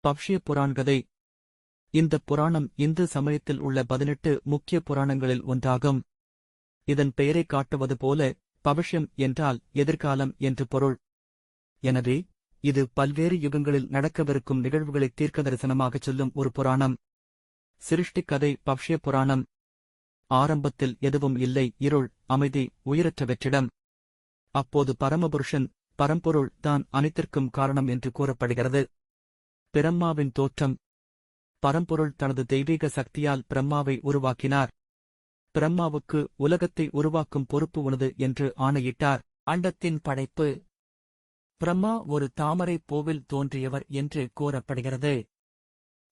பவ்ஷ்ய புராண்கதை இந்த புராணம் இந்து சமயத்தில் உள்ள பதினெட்டு முக்கிய புராணங்களில் ஒன்றாகும். இதன் பெயரைக் காட்டுவது போல பவிஷ்யம் என்றால் எதிர்காலம் என்று பொருள். எனவே இது பல்வேறு யுகங்களில் நடக்கவிருக்கும் நிகழ்வுகளை தீர்க்க தரிசனமாகச் சொல்லும் ஒரு புராணம். சிருஷ்டிக் கதை பப்ஷிய புராணம். ஆரம்பத்தில் எதுவும் இல்லை இருள் அமைதி உயிரற்ற வெற்றிடம் அப்போது பரமபுருஷன் பரம்பொருள் தான் அனைத்திற்கும் காரணம் என்று கூறப்படுகிறது. பிரம்மாவின் தோற்றம். பரம்பொருள் தனது தெய்வீக சக்தியால் பிரம்மாவை உருவாக்கினார். பிரம்மாவுக்கு உலகத்தை உருவாக்கும் பொறுப்பு உனது என்று ஆணையிட்டார். அண்டத்தின் படைப்பு. பிரம்மா ஒரு தாமரை பூவில் தோன்றியவர் என்று கூறப்படுகிறது.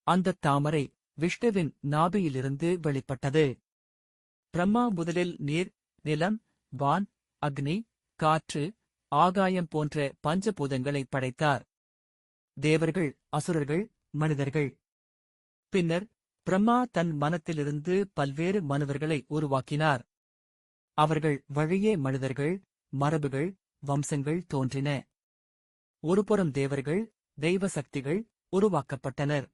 அந்த தாமரை விஷ்ணுவின் நாபியிலிருந்து வெளிப்பட்டது. பிரம்மா முதலில் நீர் நிலம் வான் அக்னி காற்று ஆகாயம் போன்ற பஞ்சபூதங்களை படைத்தார். தேவர்கள் அசுரர்கள் மனிதர்கள். பின்னர் பிரம்மா தன் மனத்திலிருந்து பல்வேறு மனிதர்களை உருவாக்கினார். அவர்கள் வழியே மனிதர்கள் மரபுகள் வம்சங்கள் தோன்றின. ஒருபுறம் தேவர்கள் தெய்வ சக்திகள் உருவாக்கப்பட்டனர்.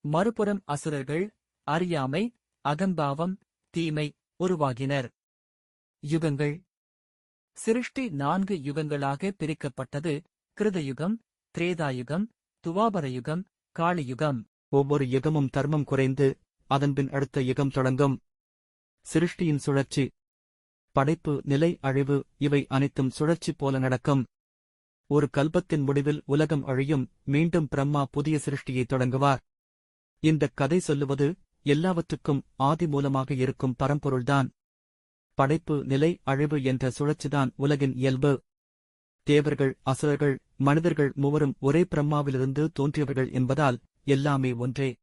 மறுபுறம் அசுரர்கள் அறியாமை அகம்பாவம் தீமை உருவாகினர். யுகங்கள். சிருஷ்டி நான்கு யுகங்களாக பிரிக்கப்பட்டது. கிருதயுகம் திரேதாயுகம் துவாபர யுகம் காளியுகம். ஒவ்வொரு யுகமும் தர்மம் குறைந்து அதன்பின் அடுத்த யுகம் தொடங்கும். சிருஷ்டியின் சுழற்சி. படைப்பு நிலை அழிவு இவை அனைத்தும் சுழற்சி போல நடக்கும். ஒரு கல்பத்தின் முடிவில் உலகம் அழியும் மீண்டும் பிரம்மா புதிய சிருஷ்டியை தொடங்குவார். இந்தக் கதை சொல்லுவது எல்லாவற்றுக்கும் ஆதி மூலமாக இருக்கும் பரம்பொருள்தான். படைப்பு நிலை அழிவு என்ற சுழற்சிதான் உலகின் இயல்பு. தேவர்கள் அசுரர்கள் மனிதர்கள் மூவரும் ஒரே பிரம்மாவிலிருந்து தோன்றியவர்கள் என்பதால் எல்லாமே ஒன்றே.